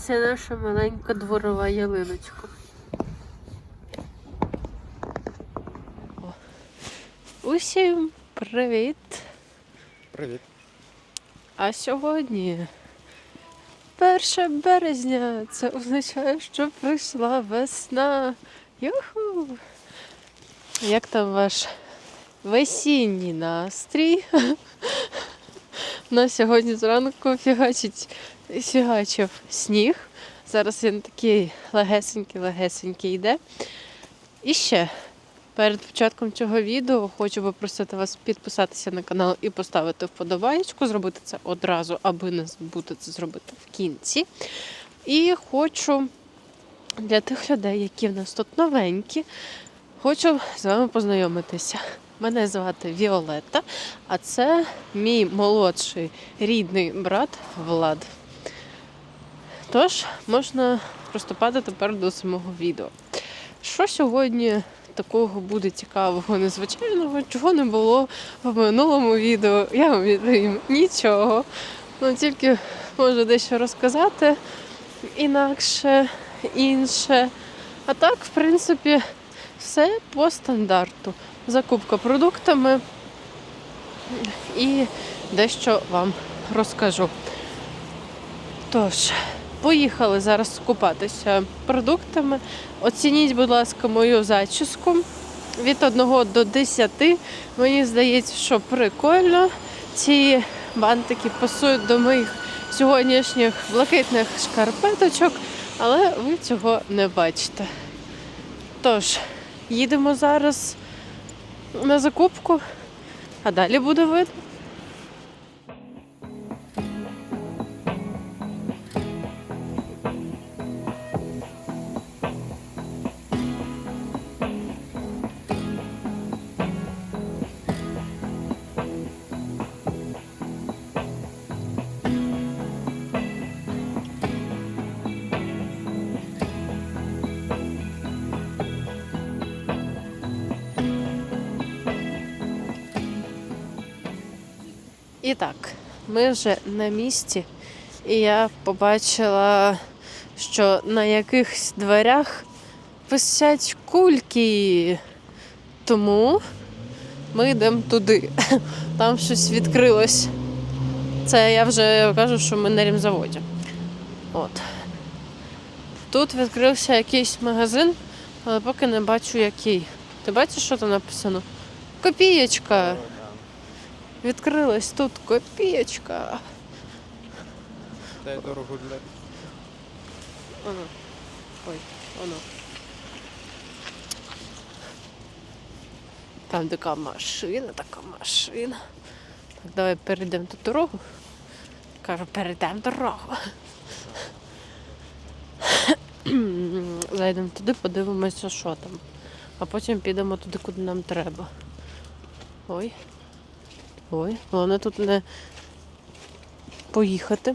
Це наша маленька дворова ялиночка. Усім привіт! Привіт. А сьогодні 1 березня. Це означає, що прийшла весна. Юху! Як там ваш весінній настрій? На сьогодні зранку фігачить, фігачив сніг. Зараз він такий легесенький-легесенький йде. І ще перед початком цього відео хочу попросити вас підписатися на канал і поставити вподобаєчку, зробити це одразу, аби не забути це зробити в кінці. І хочу для тих людей, які в нас тут новенькі, хочу з вами познайомитися. Мене звати Віолетта, а це мій молодший рідний брат Влад. Тож, можна приступати тепер до самого відео. Що сьогодні такого буде цікавого, незвичайного, чого не було в минулому відео? Я вам відповім нічого. Ну тільки можу дещо розказати інакше, інше. А так, в принципі, все по стандарту. Закупка продуктами і дещо вам розкажу. Тож, поїхали зараз купатися продуктами. Оцініть, будь ласка, мою зачіску від 1 до 10. Мені здається, що прикольно. Ці бантики пасують до моїх сьогоднішніх блакитних шкарпеточок, але ви цього не бачите. Тож, їдемо зараз на закупку, а далі буде видно. І так, ми вже на місці, і я побачила, що на якихось дверях висять кульки. Тому ми йдемо туди. Там щось відкрилось. Це я вже кажу, що ми на рімзаводі. От. Тут відкрився якийсь магазин, але поки не бачу який. Ти бачиш, що там написано? Копієчка. Відкрилась тут копієчка. Дай дорогу для. Оно. Ой, оно. Там така машина, така машина. Так, давай перейдемо ту дорогу. Кажу, перейдемо дорогу. Зайдемо туди, подивимося, що там. А потім підемо туди, куди нам треба. Ой. Ой, головне тут не поїхати.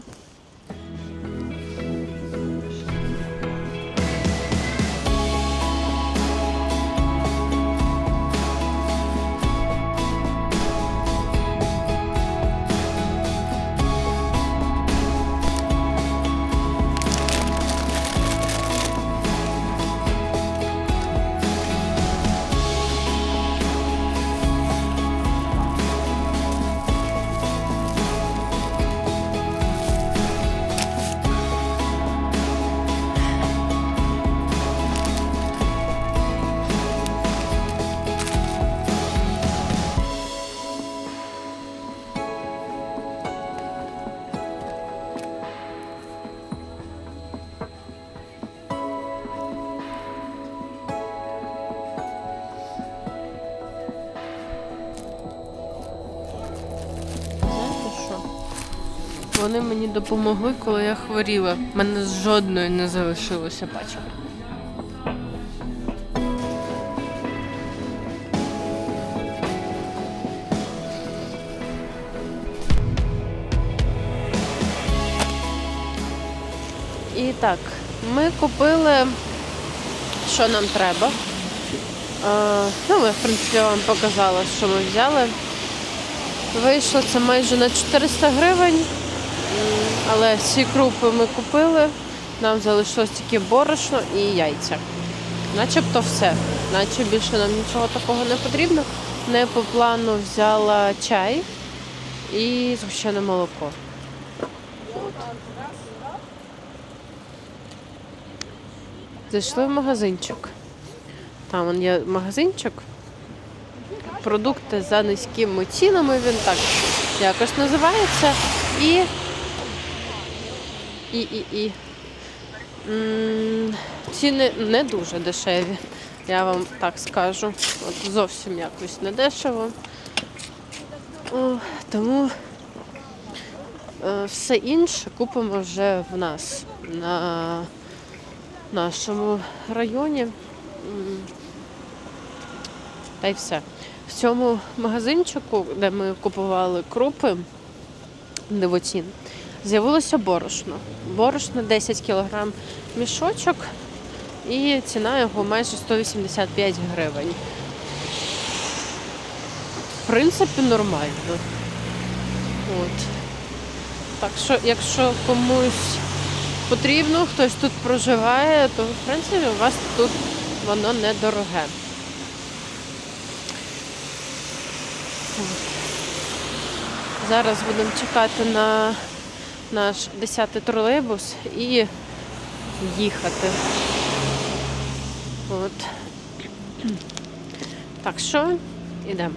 Вони мені допомогли, коли я хворіла. У мене з жодної не залишилося пачок. І так, ми купили, що нам треба. Е, ну, ми, в принципі, вам показала, що ми взяли. Вийшло це майже на 400 гривень, але всі крупи ми купили. Нам залишилось тільки борошно і яйця. Начебто все. Наче більше нам нічого такого не потрібно. Не по плану взяла чай і згущене молоко. От. Зайшли в магазинчик. Там є магазинчик. Продукти за низькими цінами, він так якось називається. І. І, і, і. Ціни не дуже дешеві, я вам так скажу. От зовсім якось не дешево. О, тому е, все інше купимо вже в нас на нашому районі. Та й все. В цьому магазинчику, де ми купували крупи, дивоцін, з'явилося борошно. Борошно 10 кг мішочок, і ціна його майже 185 гривень. В принципі, нормально. От. Так що, якщо комусь потрібно, хтось тут проживає, то в принципі у вас тут воно недороге. Зараз будемо чекати на наш 10-й тролейбус і їхати. От. Так що йдемо.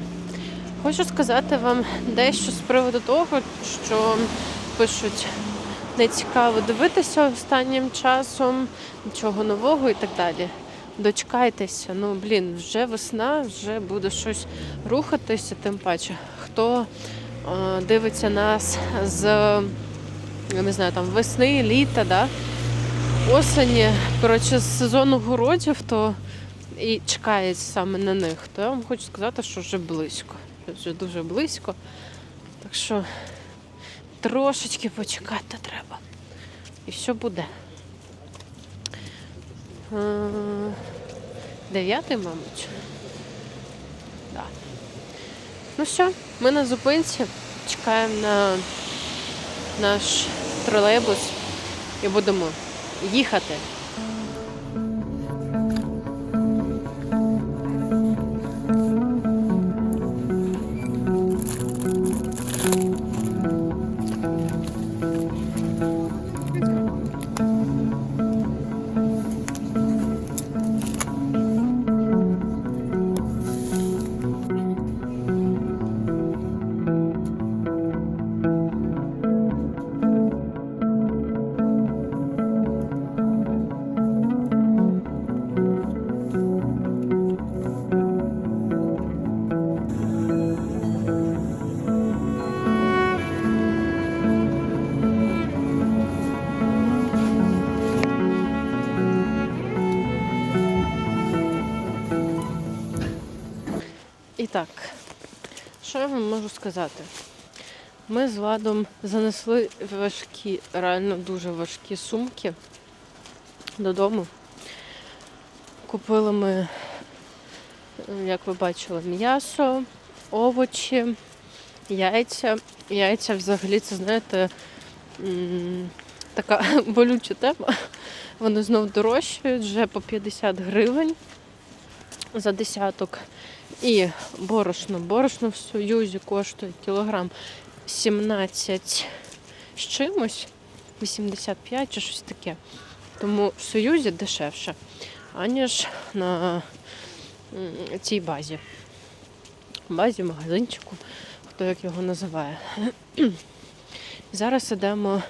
Хочу сказати вам дещо з приводу того, що пишуть не цікаво дивитися останнім часом, нічого нового і так далі. Дочекайтеся, ну блін, вже весна, вже буде щось рухатися, тим паче. Хто е, дивиться нас з я не знаю, там весни, літа, да? осені, коротше, з сезону городів, то і чекає саме на них, то я вам хочу сказати, що вже близько. Вже дуже близько. Так що трошечки почекати треба. І все буде. Е, Дев'ятий, мабуть. Да. Ну все, ми на зупинці. Чекаємо на наш тролейбус і будемо їхати. Так, що я вам можу сказати? Ми з Владом занесли важкі, реально дуже важкі сумки додому. Купили ми, як ви бачили, м'ясо, овочі, яйця. Яйця взагалі, це, знаєте, така болюча тема. Вони знов дорожчають вже по 50 гривень за десяток. І борошно. Борошно в Союзі коштує кілограм 17 з чимось, 85 чи щось таке. Тому в Союзі дешевше, аніж на цій базі. Базі, магазинчику, хто як його називає. Зараз йдемо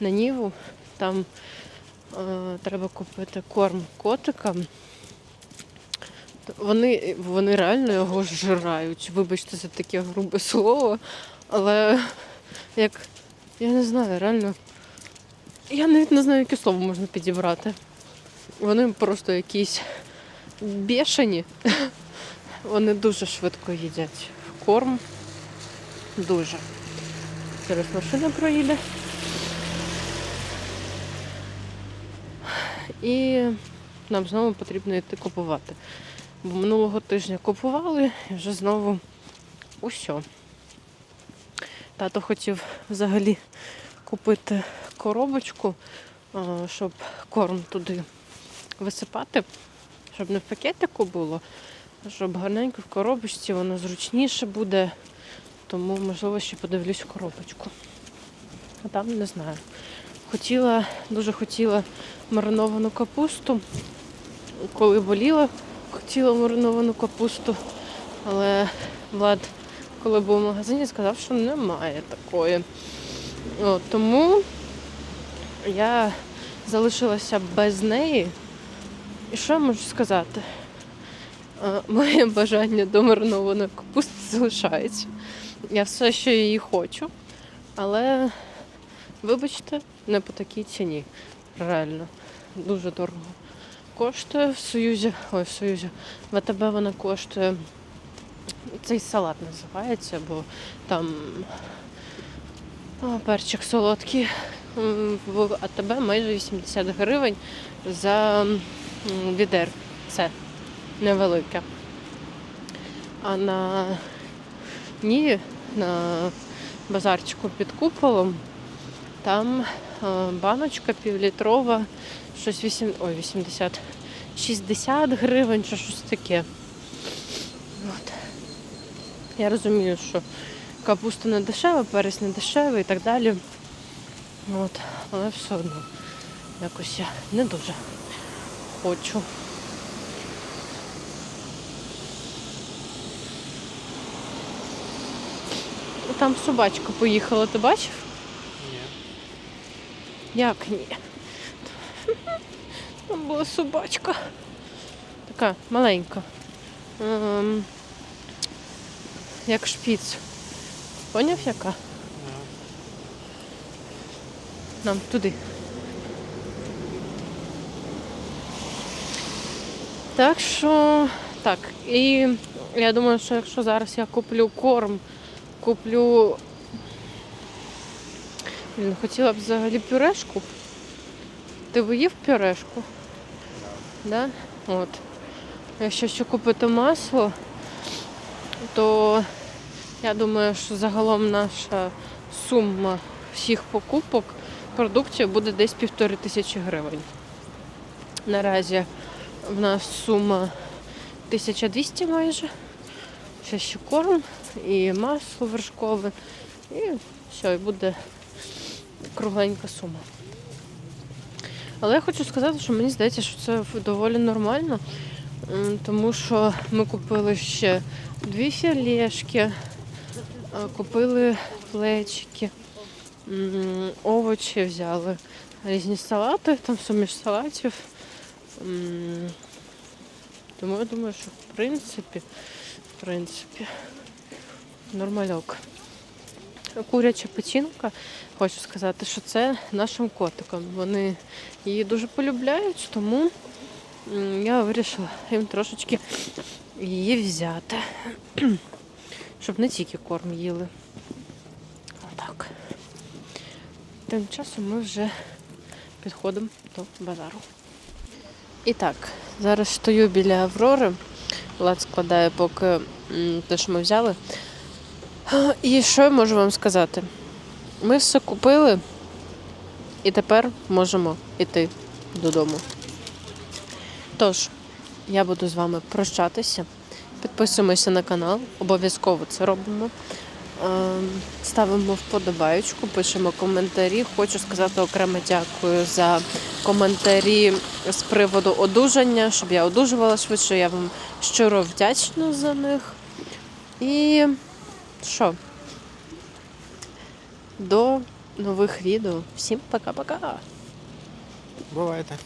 на Ніву, там е, треба купити корм котикам. Вони, вони реально його жирають. Вибачте за таке грубе слово. Але як я не знаю, реально. Я навіть не знаю, яке слово можна підібрати. Вони просто якісь бешені. Вони дуже швидко їдять корм. Дуже. Зараз машина проїде. І нам знову потрібно йти купувати. Бо минулого тижня купували і вже знову усьо. Тато хотів взагалі купити коробочку щоб корм туди висипати, щоб не в пакетику було, щоб гарненько в коробочці воно зручніше буде. Тому, можливо, ще подивлюсь коробочку. А там не знаю. Хотіла, дуже хотіла мариновану капусту. Коли боліла, хотіла мариновану капусту. Але Влад, коли був в магазині, сказав, що немає такої. От, тому я залишилася без неї. І що я можу сказати? Е, Моє бажання до маринованої капусти залишається. Я все ще її хочу, але, вибачте, не по такій ціні. Реально, дуже дорого. Коштує в Союзі, ой, в Союзі, в АТБ вона коштує. Цей салат називається, бо там перчик солодкий. В АТБ майже 80 гривень за відер. Це невелике. А на ні, на базарчику під куполом там е, баночка півлітрова, щось 8, ой, 80, 60 гривень чи щось таке. От. Я розумію, що капуста не дешева, перець не дешевий і так далі. От. Але все одно якось я не дуже хочу. Там собачка поїхала, ти бачив? Ні. Як ні? Там була собачка. Така маленька. Ем, як шпіц. Поняв яка? Нам туди. Так що так. І я думаю, що якщо зараз я куплю корм, куплю. Хотіла б взагалі пюрешку. Ти б їв пюрешку? Да? От. Якщо ще купити масло, то я думаю, що загалом наша сума всіх покупок продуктів буде десь півтори тисячі гривень. Наразі в нас сума 1200 майже. Ще ще корм і масло вершкове. І все, і буде кругленька сума. Але я хочу сказати, що мені здається, що це доволі нормально, тому що ми купили ще дві філешки, купили плечики, овочі взяли, різні салати, там суміш салатів. Тому я думаю, що в принципі, в принципі, нормальок. Куряча печінка, хочу сказати, що це нашим котикам. Вони її дуже полюбляють, тому я вирішила їм трошечки її взяти. Щоб не тільки корм їли. Отак. Тим часом ми вже підходимо до базару. І так, зараз стою біля Аврори. Влад складає поки те, що ми взяли. І що я можу вам сказати? Ми все купили і тепер можемо йти додому. Тож, я буду з вами прощатися. Підписуємося на канал, обов'язково це робимо. Ставимо вподобаючку, пишемо коментарі. Хочу сказати окремо дякую за коментарі з приводу одужання, щоб я одужувала швидше. Я вам щиро вдячна за них. І що? До нових відео. Всім пока-пока. Бувайте.